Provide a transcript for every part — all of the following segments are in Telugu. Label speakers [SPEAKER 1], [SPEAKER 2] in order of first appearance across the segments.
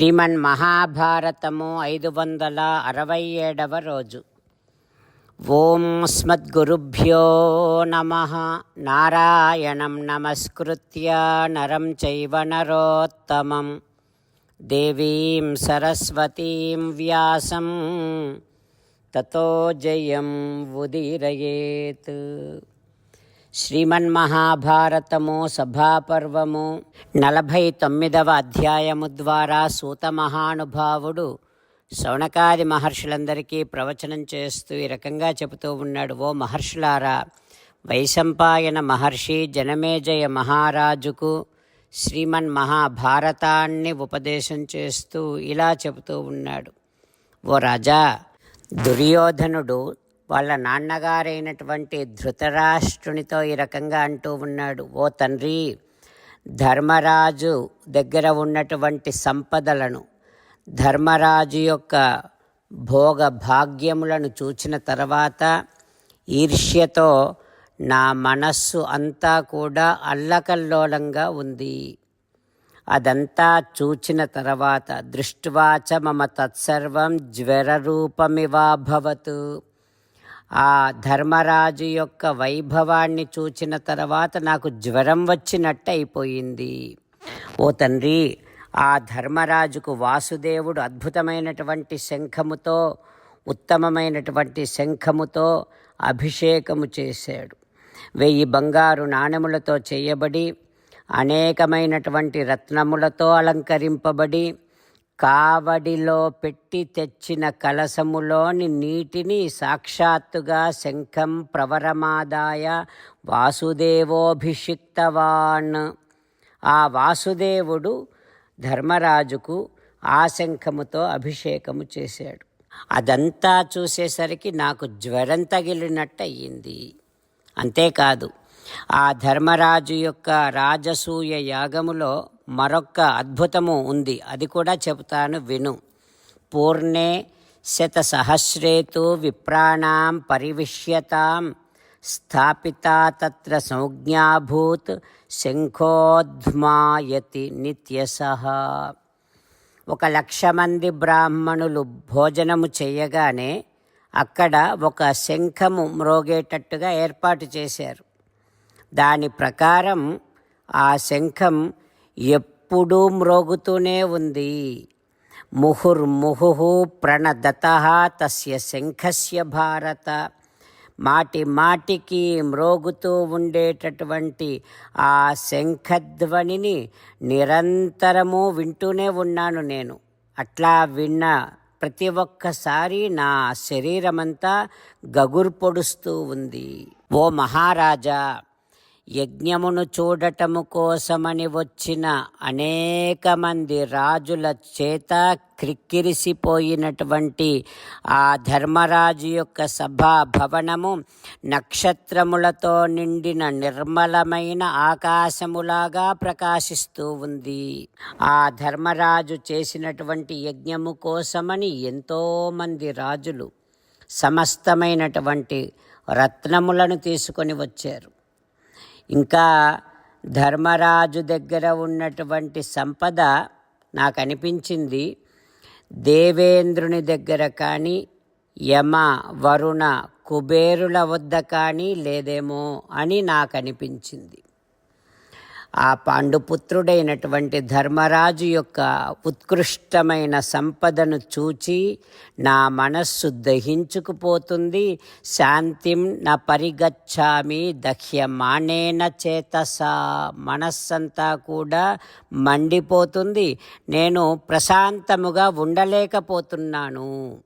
[SPEAKER 1] శ్రీమన్ మహాభారతము ఐదు వందల అరవై ఏడవ రోజు. ఓం స్మద్గురుభ్యో నమ. నారాయణం నమస్కృత్య నరం చైవ నరోత్తమం. దేవీం సరస్వతీం వ్యాసం. తతో జయం ఉదీరయేత్. శ్రీమన్మహాభారతము సభాపర్వము నలభై తొమ్మిదవ అధ్యాయము ద్వారా సూత మహానుభావుడు శౌనకాది మహర్షులందరికీ ప్రవచనం చేస్తూ ఈ రకంగా చెబుతూ ఉన్నాడు ఓ మహర్షులారా వైశంపాయన మహర్షి జనమేజయ మహారాజుకు శ్రీమన్ మహాభారతాన్ని ఉపదేశం చేస్తూ ఇలా చెబుతూ ఉన్నాడు. ఓ రాజా దుర్యోధనుడు వాళ్ళ నాన్నగారైనటువంటి ధృతరాష్ట్రునితో ఈ రకంగా అంటూ ఉన్నాడు ఓ తండ్రి ధర్మరాజు దగ్గర ఉన్నటువంటి సంపదలను ధర్మరాజు యొక్క భోగ భాగ్యములను చూచిన తర్వాత ఈర్ష్యతో నా మనస్సు అంతా కూడా అల్లకల్లోలంగా ఉంది. అదంతా చూచిన తర్వాత దృష్ట్వాచ మమ తత్సర్వం జ్వరరూపమివాభవతు. ఆ ధర్మరాజు యొక్క వైభవాన్ని చూచిన తర్వాత నాకు జ్వరం వచ్చినట్టు అయిపోయింది ఓ తండ్రి ఆ ధర్మరాజుకు వాసుదేవుడు అద్భుతమైనటువంటి శంఖముతో ఉత్తమమైనటువంటి శంఖముతో అభిషేకము చేశాడు. వెయ్యి బంగారు నాణెములతో చేయబడి అనేకమైనటువంటి రత్నములతో అలంకరింపబడి కావడిలో పెట్టి తెచ్చిన కలసములోని నీటిని సాక్షాత్తుగా శంఖం ప్రవరమాదాయ వాసుదేవోభిషిక్తవాన్. ఆ వాసుదేవుడు ధర్మరాజుకు ఆ శంఖముతో అభిషేకము చేశాడు. అదంతా చూసేసరికి నాకు జ్వరం తగిలినట్టు అయ్యింది అంతేకాదు ఆ ధర్మరాజు యొక్క రాజసూయ యాగములో మరొక్క అద్భుతము ఉంది. అది కూడా చెబుతాను విను. పూర్ణే శతసహస్రేతు విప్రాణం విప్రాణాం పరివిష్యతాం స్థాపిత తత్ర సంజ్ఞాభూత్ శంఖోద్మాయతి నిత్యసహ. ఒక లక్ష మంది బ్రాహ్మణులు భోజనము చేయగానే అక్కడ ఒక శంఖము మ్రోగేటట్టుగా ఏర్పాటు చేశారు. దాని ప్రకారం ఆ శంఖం ఎప్పుడూ మ్రోగుతూనే ఉంది. ముహుర్ముహు ప్రణదత తస్య శంఖస్య భారత. మాటి మాటికి మ్రోగుతూ ఉండేటటువంటి ఆ శంఖధ్వనిని నిరంతరము వింటూనే ఉన్నాను నేను. అట్లా విన్న ప్రతి ఒక్కసారి నా శరీరమంతా గగుర్పొడుస్తూ ఉంది. ఓ మహారాజా! యజ్ఞమును చూడటము కోసమని వచ్చిన అనేక మంది రాజుల చేత క్రిక్కిరిసిపోయినటువంటి ఆ ధర్మరాజు యొక్క సభా భవనము నక్షత్రములతో నిండిన నిర్మలమైన ఆకాశములాగా ప్రకాశిస్తూ ఉంది. ఆ ధర్మరాజు చేసినటువంటి యజ్ఞము కోసమని ఎంతోమంది రాజులు సమస్తమైనటువంటి రత్నములను తీసుకొని వచ్చారు. ఇంకా ధర్మరాజు దగ్గర ఉన్నటువంటి సంపద నాకు అనిపించింది దేవేంద్రుని దగ్గర కానీ యమ వరుణ కుబేరుల వద్ద కానీ లేదేమో అని నాకు అనిపించింది ఆ పాండుపుత్రుడైనటువంటి ధర్మరాజు యొక్క ఉత్కృష్టమైన సంపదను చూచి నా మనస్సు దహించుకుపోతుంది. శాంతిం నా పరిగచ్చామి దహ్యమానేన చేతసా. మనస్సంతా కూడా మండిపోతుంది. నేను ప్రశాంతముగా ఉండలేకపోతున్నాను.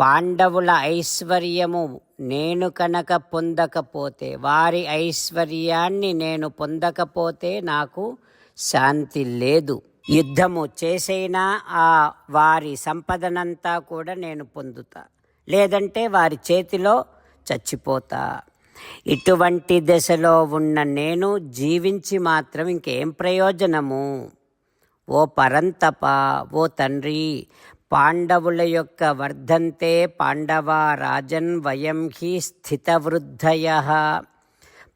[SPEAKER 1] పాండవుల ఐశ్వర్యము నేను కనుక పొందకపోతే వారి ఐశ్వర్యాన్ని నేను పొందకపోతే నాకు శాంతి లేదు. యుద్ధము చేసైనా ఆ వారి సంపదనంతా కూడా నేను పొందుతా. లేదంటే వారి చేతిలో చచ్చిపోతా. ఇటువంటి దశలో ఉన్న నేను జీవించి మాత్రం ఇంకేం ప్రయోజనము? ఓ పరంతప ఓ తండ్రి పాండవుల యొక్క వర్ధంతే పాండవారాజన్ వయం హి స్థితవృద్ధయ.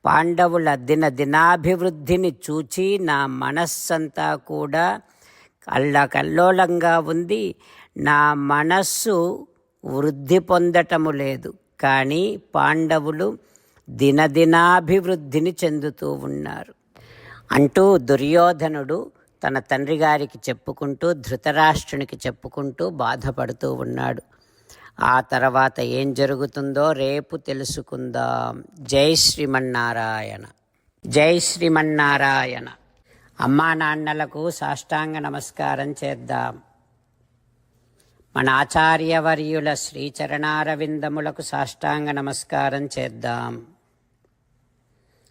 [SPEAKER 1] పాండవుల దిన దినాభివృద్ధిని చూచి నా మనస్సంతా కూడా అల్లకల్లోలంగా ఉంది. నా మనస్సు వృద్ధి పొందటము లేదు. కానీ పాండవులు దినదినాభివృద్ధిని చెందుతూ ఉన్నారు. అంటూ దుర్యోధనుడు తన తండ్రి గారికి చెప్పుకుంటూ ధృతరాష్ట్రునికి చెప్పుకుంటూ బాధపడుతూ ఉన్నాడు. ఆ తర్వాత ఏం జరుగుతుందో రేపు తెలుసుకుందాం. జై శ్రీమన్నారాయణ. జై శ్రీమన్నారాయణ. అమ్మా నాన్నలకు సాష్టాంగ నమస్కారం చేద్దాం. మన ఆచార్యవర్యుల శ్రీచరణారవిందములకు సాష్టాంగ నమస్కారం చేద్దాం.